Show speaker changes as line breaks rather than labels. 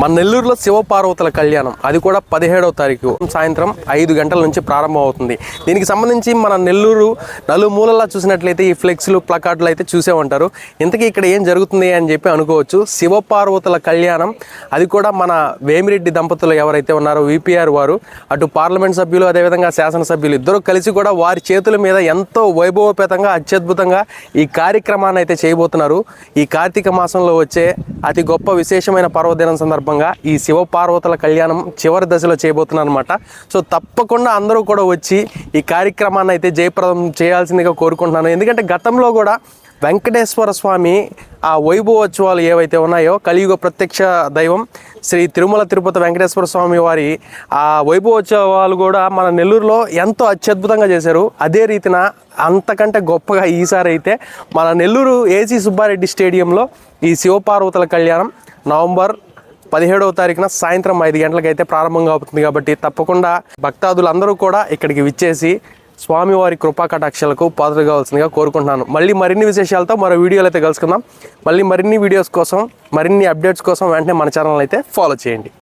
మన నెల్లూరులో శివపార్వతుల కళ్యాణం. అది కూడా పదిహేడవ తారీఖు. సాయంత్రం ఐదు గంటల నుంచి ప్రారంభం అవుతుంది దీనికి సంబంధించి మన నెల్లూరు నలుమూలలా చూసినట్లయితే ఈ ఫ్లెక్స్లు ప్లకార్డులు అయితే చూసే ఉంటారు. ఇంతకీ ఇక్కడ ఏం జరుగుతుంది అని చెప్పి అనుకోవచ్చు. శివపార్వతుల కళ్యాణం అది కూడా మన వేమిరెడ్డి దంపతులు ఎవరైతే ఉన్నారో విపిఆర్ వారు అటు పార్లమెంట్ సభ్యులు అదేవిధంగా శాసనసభ్యులు ఇద్దరు కలిసి కూడా వారి చేతుల మీద ఎంతో వైభవపేతంగా అత్యద్భుతంగా ఈ కార్యక్రమాన్ని అయితే చేయబోతున్నారు. ఈ కార్తీక మాసంలో వచ్చే అతి గొప్ప విశేషమైన పర్వదినం సందర్భంగా ఈ శివపార్వతుల కళ్యాణం చివరి దశలో చేయబోతున్నాను అనమాట సో తప్పకుండా అందరూ కూడా వచ్చి ఈ కార్యక్రమాన్ని అయితే జయప్రదం చేయాల్సిందిగా కోరుకుంటున్నాను. ఎందుకంటే గతంలో కూడా వెంకటేశ్వర స్వామి ఆ వైభవోత్సవాలు ఏవైతే ఉన్నాయో కలియుగ ప్రత్యక్ష దైవం శ్రీ తిరుమల తిరుపతి వెంకటేశ్వర స్వామి వారి ఆ వైభవోత్సవాలు కూడా మన నెల్లూరులో ఎంతో అత్యద్భుతంగా చేశారు. అదే రీతిన అంతకంటే గొప్పగా ఈసారి అయితే మన నెల్లూరు ఏసీ సుబ్బారెడ్డి స్టేడియంలో ఈ శివపార్వతుల కళ్యాణం నవంబర్ పదిహేడవ తారీఖున సాయంత్రం ఐదు గంటలకైతే ప్రారంభంగా అవుతుంది కాబట్టి తప్పకుండా భక్తాదులందరూ కూడా ఇక్కడికి విచ్చేసి స్వామివారి కృపా కటాక్షలకు పాత్ర కావాల్సిందిగా కోరుకుంటున్నాను. మళ్ళీ మరిన్ని విశేషాలతో మరో వీడియోలు అయితే కలుసుకుందాం. మళ్ళీ మరిన్ని వీడియోస్ కోసం మరిన్ని అప్డేట్స్ కోసం వెంటనే మన ఛానల్ అయితే ఫాలో చేయండి.